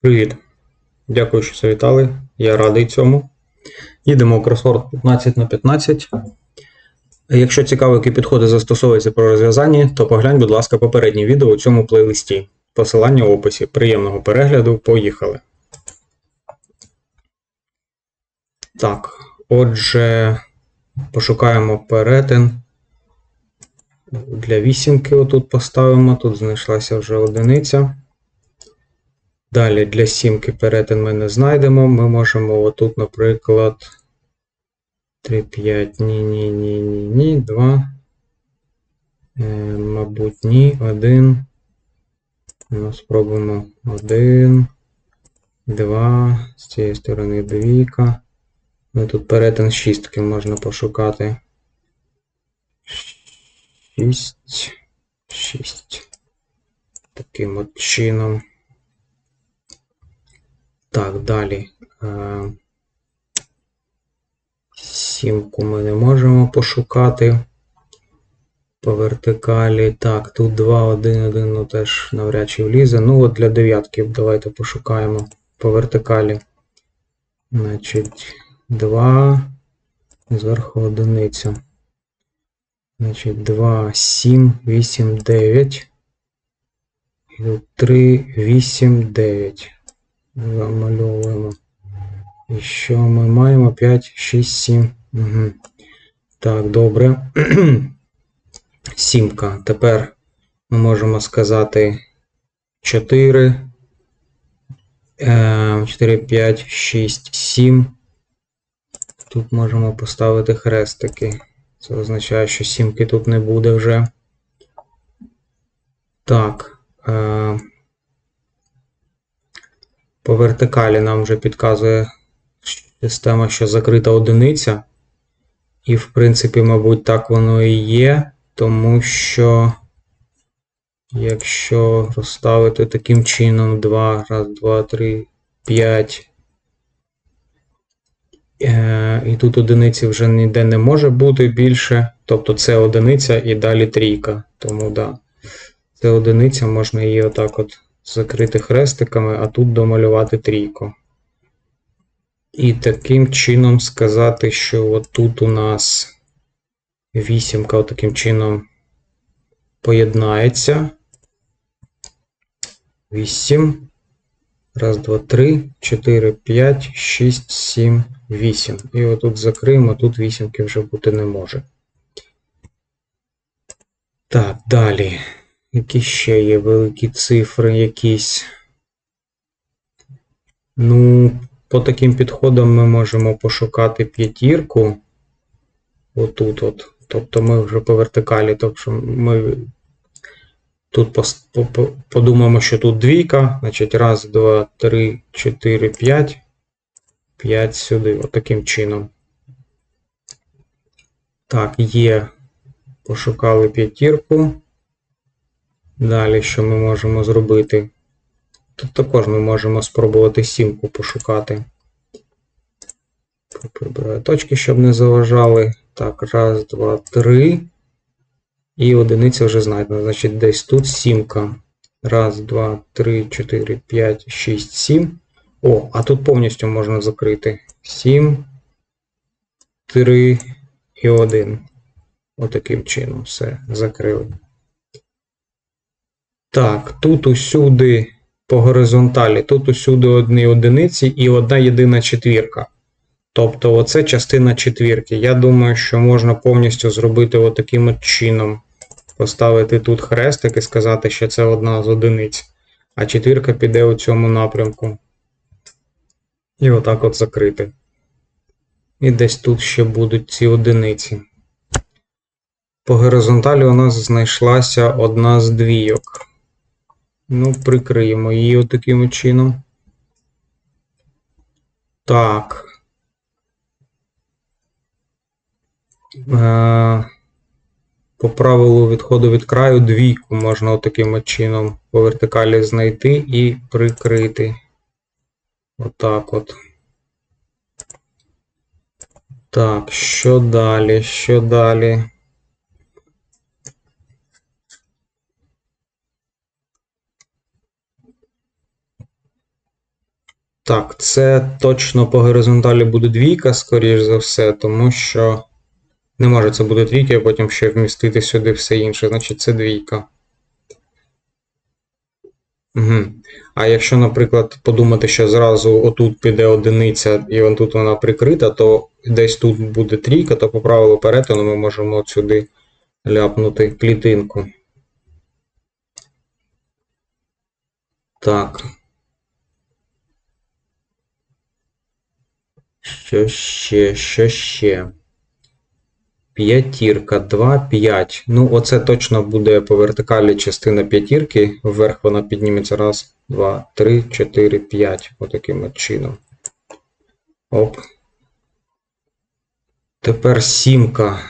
Привіт. Дякую, що завітали. Я радий цьому. Їдемо в кросворд 15 на 15. Якщо цікаво, які підходи застосовуються при розв'язанні, то поглянь, будь ласка, попереднє відео у цьому плейлисті. Посилання в описі. Приємного перегляду. Поїхали. Так, отже, пошукаємо перетин. Для вісімки отут поставимо. Тут знайшлася вже одиниця. Далі для сімки перетин ми не знайдемо. Ми можемо отут, наприклад, 3, 5, ні, ні, ні, ні, ні, 2. Е, мабуть, ні, 1. Ну, спробуємо 1, 2, з цієї сторони двійка. Ну, тут перетин шістки можна пошукати. 6, 6. Таким от чином. Так, далі. Е, Сімку ми не можемо пошукати. По вертикалі. Так, тут 2, 1, 1, ну теж навряд чи влізе. Ну, от для дев'ятки давайте пошукаємо по вертикалі. Значить, 2. Зверху одиниця. Значить, 2, 7, 8, 9. І тут 3, 8, 9. Замальовуємо. І що ми маємо? 5, 6, 7. Угу. Так, добре. Сімка. Тепер ми можемо сказати 4. 4, 5, 6, 7. Тут можемо поставити хрестики. Це означає, що сімки тут не буде вже. Так. По вертикалі нам вже підказує система, що закрита одиниця. І, в принципі, мабуть, так воно і є, тому що, якщо розставити таким чином 2, раз, 2, 3, 5. Е, і тут одиниці вже ніде не може бути більше. Тобто це одиниця і далі трійка. Тому да, це одиниця, можна її отак от закрити хрестиками, а тут домалювати трійку. І таким чином сказати, що от тут у нас вісімка таким чином поєднається. 8. Раз, два, три, 4, 5, 6, 7, 8. І отут закриємо, тут вісімки вже бути не може. Так, далі. Які ще є великі цифри якісь? Ну, по таким підходам ми можемо пошукати п'ятірку. Отут от. Тобто ми вже по вертикалі, тобто ми тут подумаємо, що тут двійка. Значить, раз, два, три, чотири, п'ять. П'ять сюди. Отаким чином. Так, є. Пошукали п'ятірку. Далі, що ми можемо зробити? Тут також ми можемо спробувати сімку пошукати. Прибираю точки, щоб не заважали. Так, раз, два, три. І одиниця вже знайдена. Значить, десь тут сімка. Раз, два, три, чотири, п'ять, шість, сім. О, а тут повністю можна закрити. Сім, три і один. Отаким чином все закрили. Так, тут усюди по горизонталі, тут усюди одні одиниці і одна єдина четвірка. Тобто, оце частина четвірки. Я думаю, що можна повністю зробити отаким от чином. Поставити тут хрестик і сказати, що це одна з одиниць. А четвірка піде у цьому напрямку. І отак от закрити. І десь тут ще будуть ці одиниці. По горизонталі у нас знайшлася одна з двійок. Ну, прикриємо її отаким чином. Так. Е, По правилу відходу від краю двійку можна отаким от чином по вертикалі знайти і прикрити. Отак от. Так, що далі? Що далі? Так, це точно по горизонталі буде двійка, скоріш за все, тому що не може це бути двійка, а потім ще вмістити сюди все інше, значить це двійка. Угу. А якщо, наприклад, подумати, що зразу отут піде одиниця і тут вона прикрита, то десь тут буде трійка, то по правилу перетину ми можемо от сюди ляпнути клітинку. Так. Що ще, що ще? П'ятірка, 2, 5. Ну, оце точно буде по вертикалі частина п'ятірки. Вверх вона підніметься. Раз, два, три, чотири, п'ять. Отаким от чином. Оп. Тепер сімка.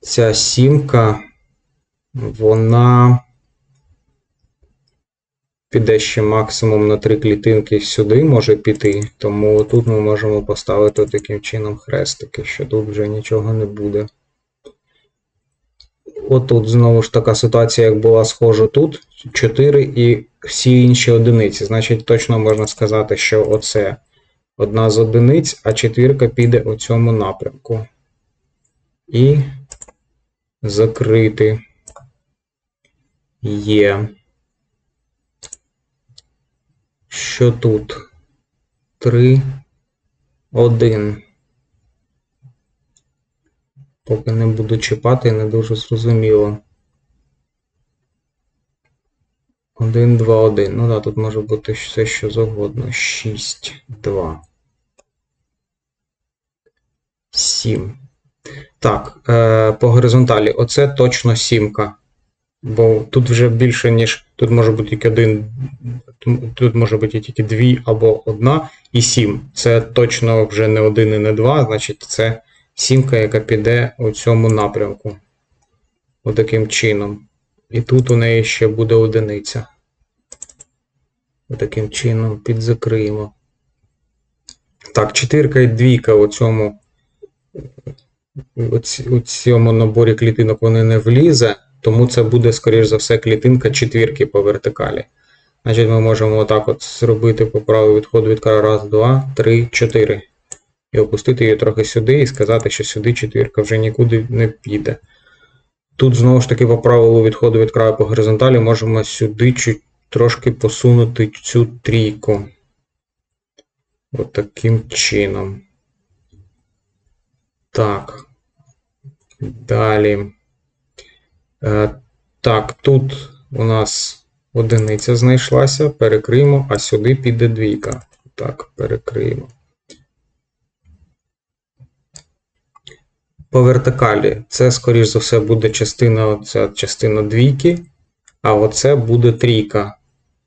Ця сімка, вона піде ще максимум на три клітинки сюди може піти. Тому тут ми можемо поставити таким чином хрестики, що тут вже нічого не буде. Отут знову ж така ситуація, як була схожа тут. 4 і всі інші одиниці. Значить, точно можна сказати, що оце одна з одиниць, а четвірка піде у цьому напрямку. І закрити є. Що тут? 3, 1. Поки не буду чіпати, не дуже зрозуміло. 1, 2, 1. Ну да, тут може бути все що завгодно. 6, 2. 7. Так, е, по горизонталі. Оце точно сімка. Бо тут вже більше, ніж. Тут може бути тільки один. Тут може бути тільки дві або одна і сім. Це точно вже не один і не два, значить, це сімка, яка піде у цьому напрямку. Отаким чином. І тут у неї ще буде одиниця. Отаким чином підзакриємо. Так, четвірка і двійка у цьому у цьому наборі клітинок вони не влізе, тому це буде, скоріш за все, клітинка четвірки по вертикалі. Значить, ми можемо отак от зробити по праву відходу від краю. Раз, два, три, чотири. І опустити її трохи сюди і сказати, що сюди четвірка вже нікуди не піде. Тут, знову ж таки, по правилу відходу від краю по горизонталі можемо сюди трошки посунути цю трійку. От чином. Так. Далі. Е, Так, тут у нас одиниця знайшлася. Перекриємо, а сюди піде двійка. Так, перекриємо. По вертикалі це, скоріш за все, буде частина оця частина двійки, а оце буде трійка,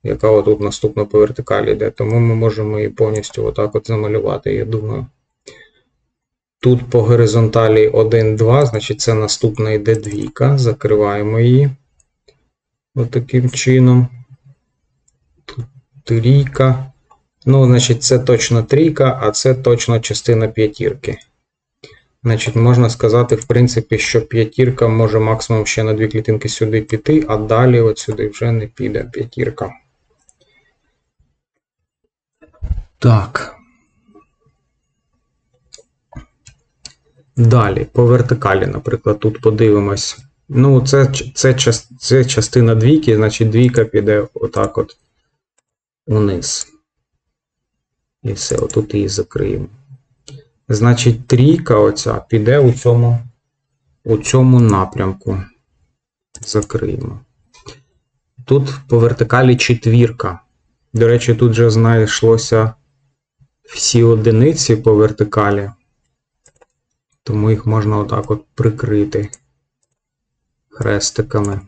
яка отут наступна по вертикалі йде. Тому ми можемо її повністю отак от замалювати, я думаю. Тут по горизонталі 1, 2, значить це наступна йде двійка. Закриваємо її. Отаким чином. Тут трійка. Ну, значить, це точно трійка, а це точно частина п'ятірки. Значить, можна сказати, в принципі, що п'ятірка може максимум ще на дві клітинки сюди піти, а далі от сюди вже не піде п'ятірка. Так. Далі, по вертикалі, наприклад, тут подивимось. Ну, це це, це частина двійки, значить двійка піде отак от униз. І все, отут її закриємо. Значить, трійка оця піде у цьому, у цьому напрямку. Закриємо. Тут по вертикалі четвірка. До речі, тут вже знайшлося всі одиниці по вертикалі. Тому їх можна отак от прикрити хрестиками.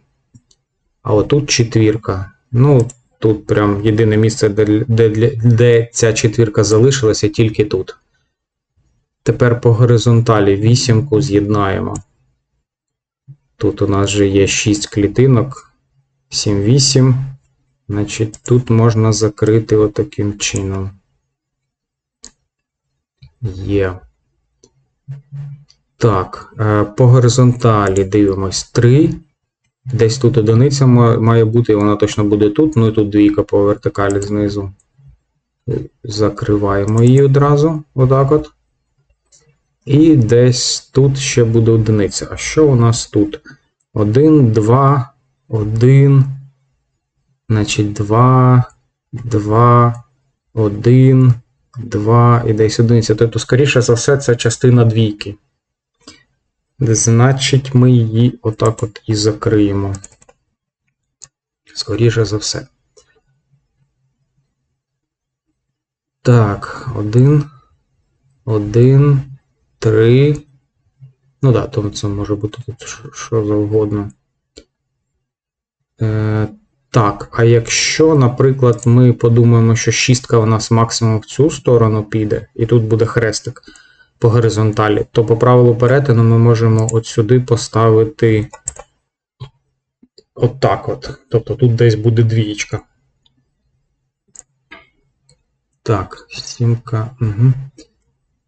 А отут четвірка. Ну, тут прям єдине місце, де, де, де ця четвірка залишилася, тільки тут. Тепер по горизонталі вісімку з'єднаємо. Тут у нас вже є 6 клітинок. 7, 8. Значить, тут можна закрити отаким чином. Є. Так, е, по горизонталі дивимось 3. Десь тут одиниця має бути, вона точно буде тут. Ну і тут двійка по вертикалі знизу. Закриваємо її одразу, отак от. І десь тут ще буде одиниця. А що у нас тут? 1, 2, 1, значить 2, 2, 1, 2 і десь одиниця. Тобто, скоріше за все, це частина двійки. Значить, ми її отак от і закриємо. Скоріше за все. Так, 1, 1, 3. Ну да, то це може бути тут що завгодно. Е, так, а якщо, наприклад, ми подумаємо, що шістка у нас максимум в цю сторону піде, і тут буде хрестик по горизонталі, то по правилу перетину ми можемо от сюди поставити отак от. Тобто тут десь буде двієчка. Так, сімка. Угу.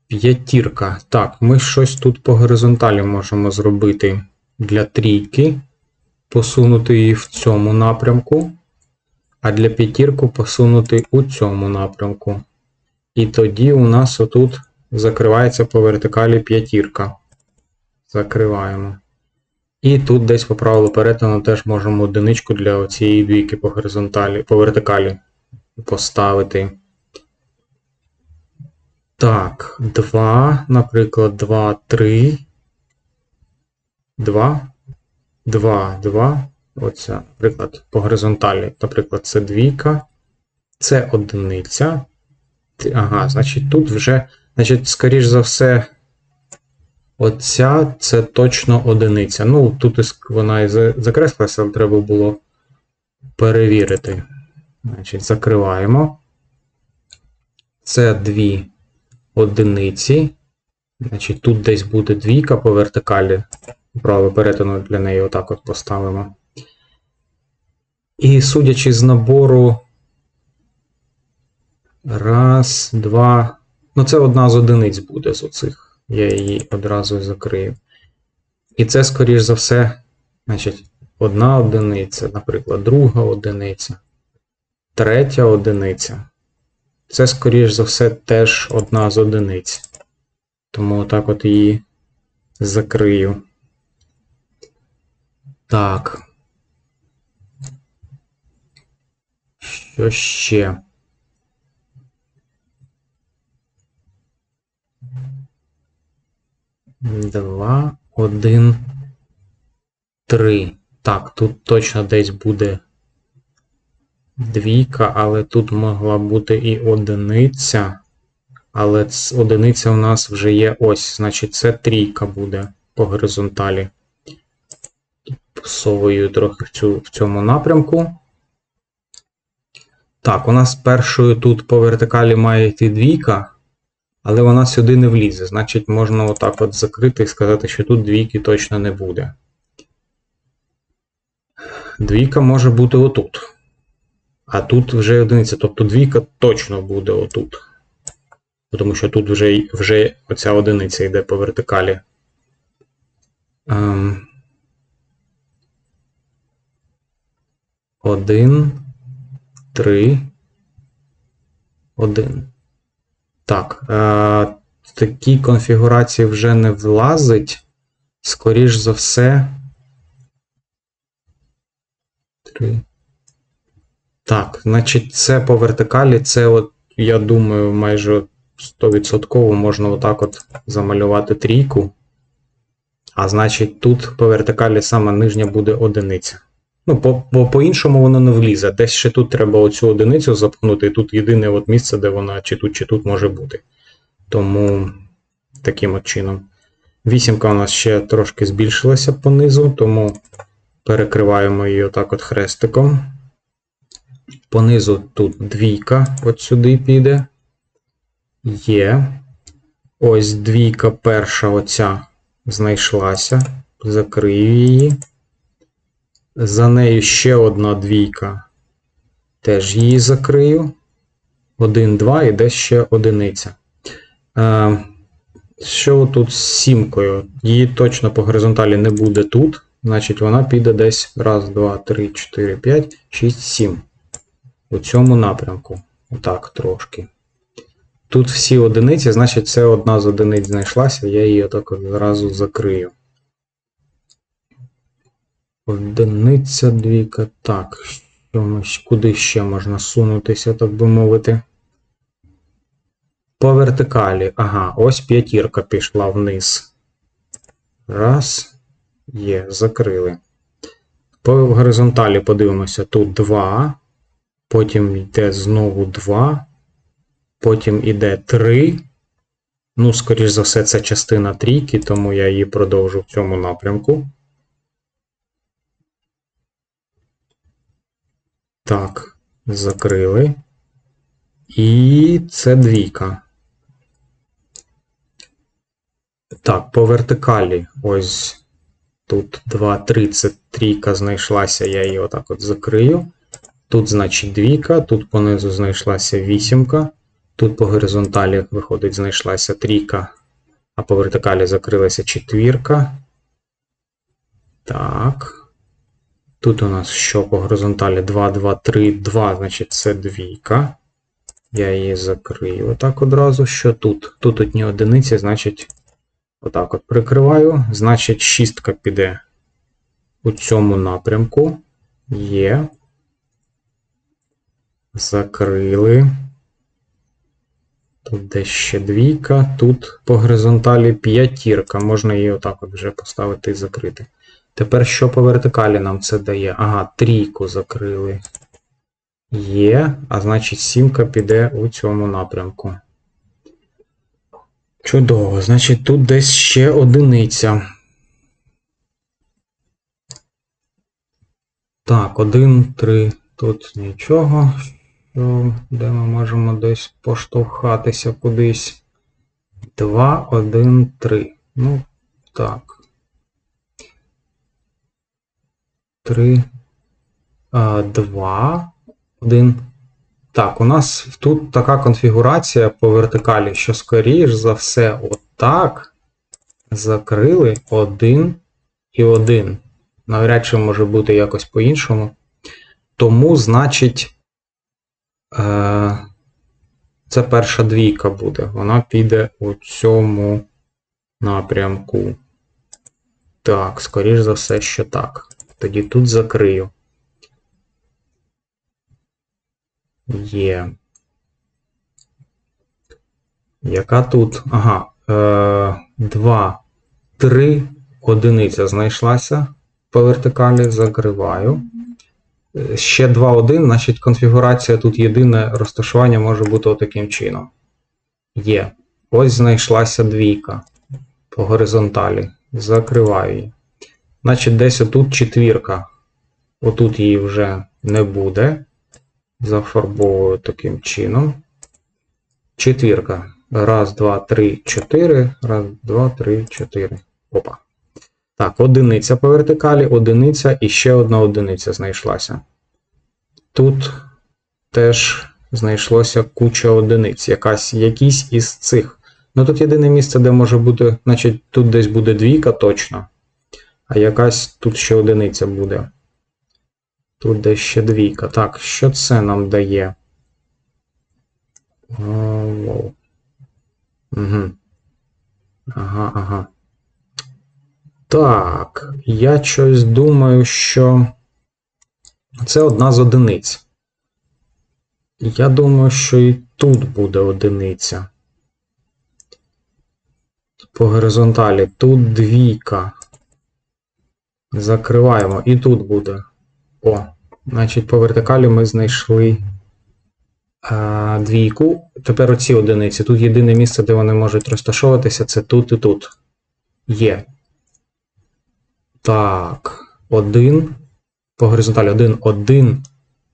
П'ятірка. Так, ми щось тут по горизонталі можемо зробити для трійки. Посунути її в цьому напрямку, а для п'ятірку посунути у цьому напрямку. І тоді у нас отут закривається по вертикалі п'ятірка. Закриваємо. І тут десь по правилу перетину теж можемо одиничку для цієї двійки по горизонталі, по вертикалі поставити. Так, 2, наприклад, 2, 3. 2. 2, 2. Оця, наприклад, по горизонталі. Наприклад, це двійка. Це одиниця. Ага, значить, тут вже, значить, скоріш за все, оця це точно одиниця. Ну, тут вона і закреслилася, але треба було перевірити. Значить, закриваємо. Це дві одиниці. Значить, тут десь буде двійка по вертикалі. Право перетину для неї отак от поставимо. І судячи з набору. Раз, два. Ну, це одна з одиниць буде з оцих. Я її одразу закрию. І це, скоріш за все, значить, одна одиниця, наприклад, друга одиниця, третя одиниця. Це, скоріш за все, теж одна з одиниць. Тому отак от її закрию. Так. Що ще? Два, один, три. Так, тут точно десь буде двійка, але тут могла бути і одиниця. Але одиниця у нас вже є ось, значить, це трійка буде по горизонталі. Посовую трохи в, цю, в цьому напрямку. Так, у нас першою тут по вертикалі має йти двійка, але вона сюди не влізе. Значить, можна отак от закрити і сказати, що тут двійки точно не буде. Двійка може бути отут. А тут вже одиниця. Тобто двійка точно буде отут. Тому що тут вже вже оця одиниця йде по вертикалі. Ем, один, три, один. Так. Е, в такій конфігурації вже не влазить. Скоріш за все. Три. Так, значить, це по вертикалі, це, от, я думаю, майже 100% можна отак от замалювати трійку. А значить, тут по вертикалі саме нижня буде одиниця. Ну, по, по, по-іншому воно не влізе. Десь ще тут треба оцю одиницю запхнути, і тут єдине от місце, де вона чи тут, чи тут може бути. Тому таким от чином. Вісімка у нас ще трошки збільшилася понизу, тому перекриваємо її отак от хрестиком. Понизу тут двійка от сюди піде. Є. Ось двійка перша оця знайшлася. Закрию її. За нею ще одна двійка. Теж її закрию. Один, два, і десь ще одиниця. Е, що тут з сімкою? Її точно по горизонталі не буде тут. Значить, вона піде десь. Раз, два, три, чотири, п'ять, шість, сім у цьому напрямку. Отак трошки. Тут всі одиниці, значить, це одна з одиниць знайшлася, я її отак от зразу закрию. Одиниця, двійка. Так, куди ще можна сунутися, так би мовити. По вертикалі. Ага, ось п'ятірка пішла вниз. Раз. Є, закрили. По горизонталі подивимося, тут 2. Потім йде знову 2. Потім іде 3. Ну, скоріш за все, це частина трійки, тому я її продовжу в цьому напрямку. Так, закрили. І це двійка. Так, по вертикалі. Ось тут 2, 3, це трійка знайшлася, я її отак от закрию. Тут, значить, двійка, тут понизу знайшлася вісімка. Тут по горизонталі, виходить, знайшлася трійка, а по вертикалі закрилася четвірка. Так. Тут у нас що по горизонталі 2, 2, 3, 2, значить це двійка. Я її закрию отак одразу. Що тут? Тут одні одиниці, значить, отак от прикриваю. Значить, шістка піде у цьому напрямку. Є. Закрили. Тут десь ще двійка, тут по горизонталі п'ятірка. Можна її отак от вже поставити і закрити. Тепер що по вертикалі нам це дає? Ага, трійку закрили. Є, а значить сімка піде у цьому напрямку. Чудово, значить тут десь ще одиниця. Так, один, три, тут нічого. Де ми можемо десь поштовхатися кудись. 2, 1, 3. Ну, так. 3, 2, 1. Так, у нас тут така конфігурація по вертикалі, що скоріш за все, отак закрили 1 і 1. Навряд чи може бути якось по-іншому. Тому, значить. Е, Це перша двійка буде. Вона піде у цьому напрямку. Так, скоріш за все, що так. Тоді тут закрию. Є. Яка тут? Ага. Е, 2, 3, одиниця знайшлася по вертикалі. Закриваю. Ще 2.1, значить конфігурація тут єдине розташування може бути отаким чином. Є. Ось знайшлася двійка по горизонталі. Закриваю її. Значить, десь отут четвірка. Отут її вже не буде. Зафарбовую таким чином. Четвірка. Раз, два, три, чотири. Раз, два, три, чотири. Опа. Так, одиниця по вертикалі, одиниця і ще одна одиниця знайшлася. Тут теж знайшлося куча одиниць, якась, якісь із цих. Ну тут єдине місце, де може бути, значить, тут десь буде двійка точно, а якась тут ще одиниця буде. Тут десь ще двійка. Так, що це нам дає? Угу. Ага, ага. Так, я щось думаю, що це одна з одиниць. Я думаю, що і тут буде одиниця. По горизонталі. Тут двійка. Закриваємо. І тут буде. О, значить, по вертикалі ми знайшли а, двійку. Тепер оці одиниці. Тут єдине місце, де вони можуть розташовуватися, це тут і тут. Є. Так, один. По горизонталі 1, 1,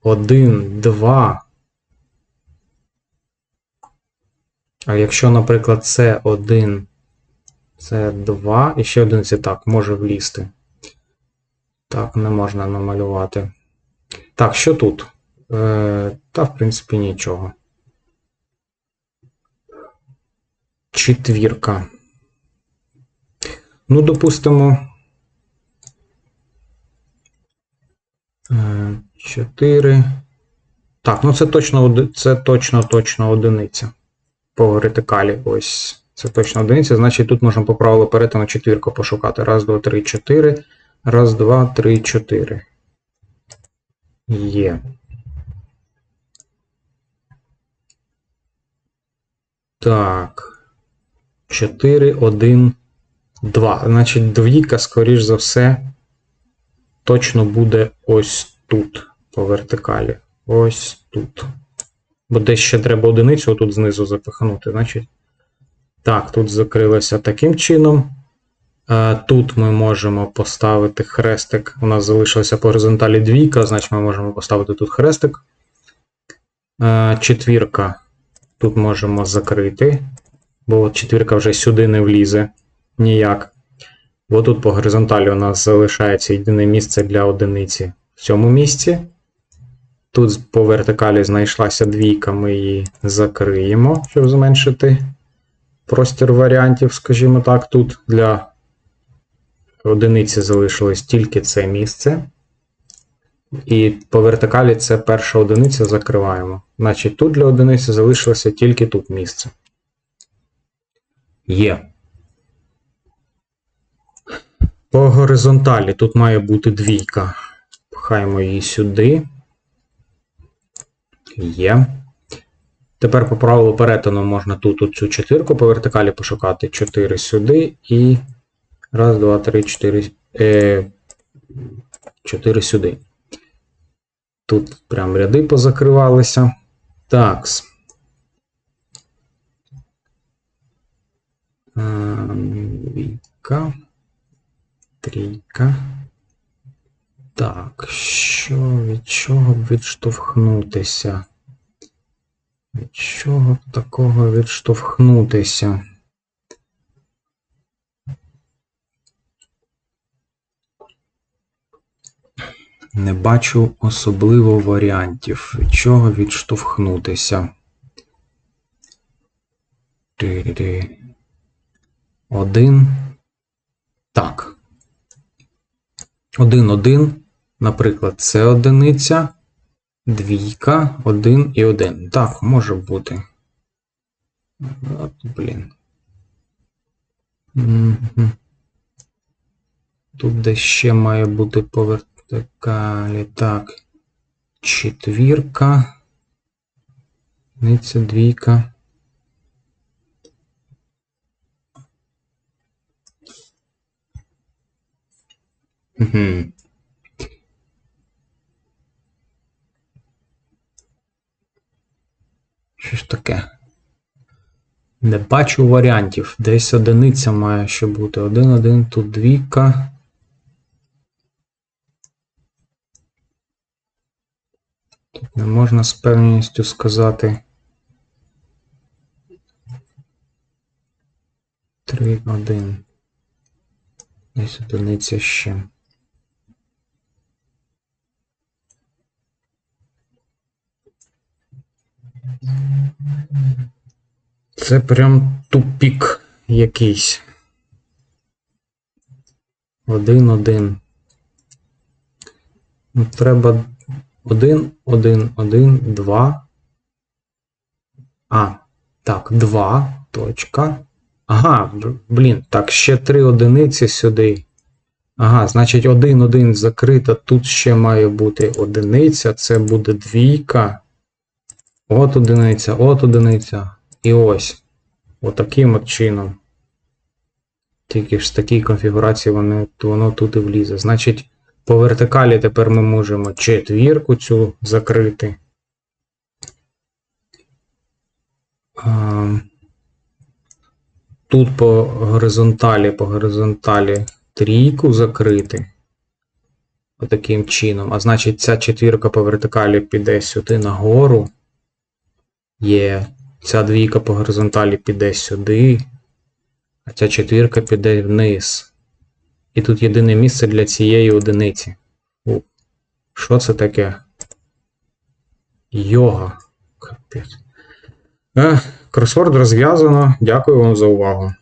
1, 2. А якщо, наприклад, це 1, це 2, і ще один це так, може влізти. Так, не можна намалювати. Так, що тут? Е, Та, в принципі, нічого. Четвірка. Ну, допустимо. 4, Так, ну це точно, це точно, точно одиниця. По вертикалі. Ось. Це точно одиниця. Значить, тут можна по правилу перетину четвірку пошукати. Раз, два, три, чотири. Раз, два, три, чотири. Є. Так. 4, 1, 2. Значить, двійка, скоріш за все, точно буде ось тут, по вертикалі. Ось тут. Бо десь ще треба одиницю тут знизу запихнути. Значить, так, тут закрилося таким чином. Е, Тут ми можемо поставити хрестик. У нас залишилася по горизонталі двійка, значить ми можемо поставити тут хрестик. Е, Четвірка. Тут можемо закрити, бо четвірка вже сюди не влізе ніяк. Бо тут по горизонталі у нас залишається єдине місце для одиниці в цьому місці. Тут по вертикалі знайшлася двійка, ми її закриємо, щоб зменшити простір варіантів, скажімо так. Тут для одиниці залишилось тільки це місце. І по вертикалі це перша одиниця закриваємо. Значить, тут для одиниці залишилося тільки тут місце. Є. По горизонталі тут має бути двійка. Пхаємо її сюди. Є. Тепер по правилу перетину можна тут оцю четвірку по вертикалі пошукати. 4 сюди і. Раз, два, три, чотири. Е, 4 сюди. Тут прям ряди позакривалися. Такс. Двійка. Трійка. Так, що від чого б відштовхнутися? Від чого б такого відштовхнутися? Не бачу особливо варіантів, від чого відштовхнутися. Один. Так. Один, один. Наприклад, це одиниця, двійка, один і один. Так, може бути. От, блін. Тут десь ще має бути по вертикалі. Так. Четвірка. Одиниця, двійка. Угу. Що ж таке? Не бачу варіантів. Десь одиниця має ще бути. Один, один, тут двійка. Не можна з певністю сказати. Три, один. Десь одиниця ще. Це прям тупік якийсь. Один, один. Ну, треба один, один, один, два. А, так, два. Точка. Ага, блін, так, ще три одиниці сюди. Ага, значить, один, один закрита. Тут ще має бути одиниця. Це буде двійка. От одиниця, от одиниця. І ось. Отаким от чином. Тільки ж з такій конфігурації воно, воно тут і влізе. Значить, по вертикалі тепер ми можемо четвірку цю закрити. Тут по горизонталі, по горизонталі трійку закрити. Отаким чином. А значить, ця четвірка по вертикалі піде сюди нагору. Є. Ця двійка по горизонталі піде сюди, а ця четвірка піде вниз. І тут єдине місце для цієї одиниці. О, Що це таке? Йога. Капець. Кросворд розв'язано. Дякую вам за увагу.